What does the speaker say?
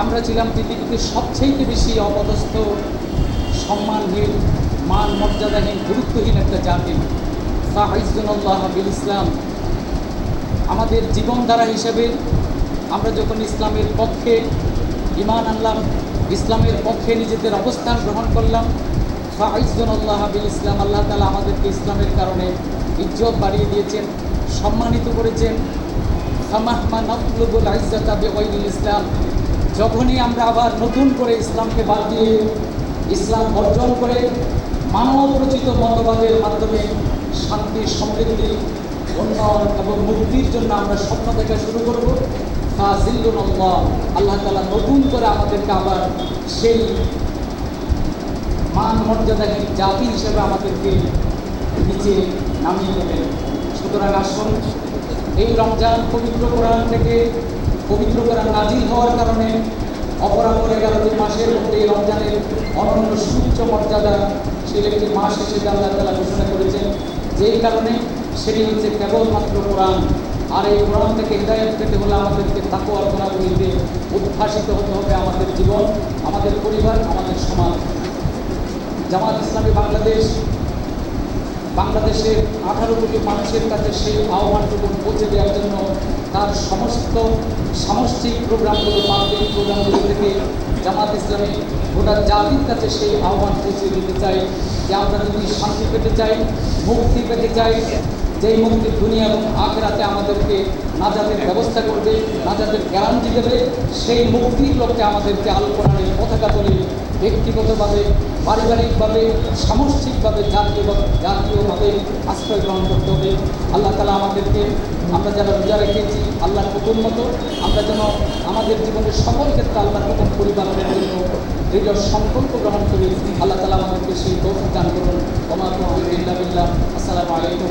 আমরা ছিলাম পৃথিবীতে সবচেয়ে বেশি অপদস্থ, সম্মানহীন, মান মর্যাদাহীন, গুরুত্বহীন একটা জাতি ফাহিজুল্লাহ বিল ইসলাম। আমাদের জীবনধারা হিসেবে আমরা যখন ইসলামের পক্ষে ইমান আনলাম, ইসলামের পক্ষে নিজেদের অবস্থান গ্রহণ করলাম ফাইজুল্লাহ বিল ইসলাম, আল্লাহ তালা আমাদেরকে ইসলামের কারণে ইজ্জত বাড়িয়ে দিয়েছেন, সম্মানিত করেছেন। সামাহমা নকলুবুল আইজাতা ইসলাম। যখনই আমরা আবার নতুন করে ইসলামকে বাদ দিয়ে ইসলাম অর্জন করে মানব মানবরচিত মতবাদের মাধ্যমে শান্তি, সমৃদ্ধি, উন্নয়ন এবং মুক্তির জন্য আমরা স্বপ্ন দেখা শুরু করব ফাজিল্লুন আল্লাহ আল্লাহ তালা নতুন করে আমাদেরকে আবার সেই মান মর্যাদাহীন জাতি হিসেবে আমাদেরকে নিচে নামিয়ে দেবেন। সুতরাং আসুন, এই রমজান পবিত্র কোরআন থেকে পবিত্র করা নাজিল হওয়ার কারণে অপরাপর এগারোটি মাসের মধ্যে রমজানের অনন্য সুউচ্চ মর্যাদা সেই একটি মাস হিসেবে আল্লাহ তালা ঘোষণা করেছেন। যেই কারণে সেটি হচ্ছে কেবলমাত্র কোরআন। আর এই কোরআন থেকে হৃদায়ত পেতে হলে আমাদেরকে তাকু অর্থনাগুলিতে উদ্ভাসিত হতে হবে আমাদের জীবন, আমাদের পরিবার, আমাদের সমাজ। জামাত ইসলামী বাংলাদেশ বাংলাদেশের আঠারো কোটি মানুষের কাছে সেই আহ্বানটুকু পৌঁছে দেওয়ার জন্য তার সমস্ত সামষ্টিক প্রোগ্রামগুলো পাবলিক প্রোগ্রামগুলো থেকে জামাত ইসলামী গোটা জাতির কাছে সেই আহ্বান পৌঁছে দিতে চাই যে আমরা যদি শান্তি পেতে চাই, মুক্তি পেতে চাই যেই মুক্তি দুনিয়া এবং আখেরাতে আমাদেরকে নাজাতের ব্যবস্থা করবে, নাজাতের গ্যারান্টি দেবে, সেই মুক্তির লোককে আমাদেরকে আল কোরআনের পতাকা তুলে ব্যক্তিগতভাবে, পারিবারিকভাবে, সামষ্টিকভাবে, জাতীয় জাতীয়ভাবে আশ্রয় গ্রহণ করতে হবে। আল্লাহ তালা আমাদেরকে আমরা যারা রোজা রেখেছি, আল্লাহর হুকুম মতো আমরা যেন আমাদের জীবনের সকল ক্ষেত্রে আল্লাহর হুকুম পরিপালনের জন্য দৃঢ় সংকল্প গ্রহণ করি। আল্লাহ তালা আমাদেরকে সেই গৌরব দান করুন। ওমা তৌফিক ইল্লা বিল্লাহ। আসসালামু আলাইকুম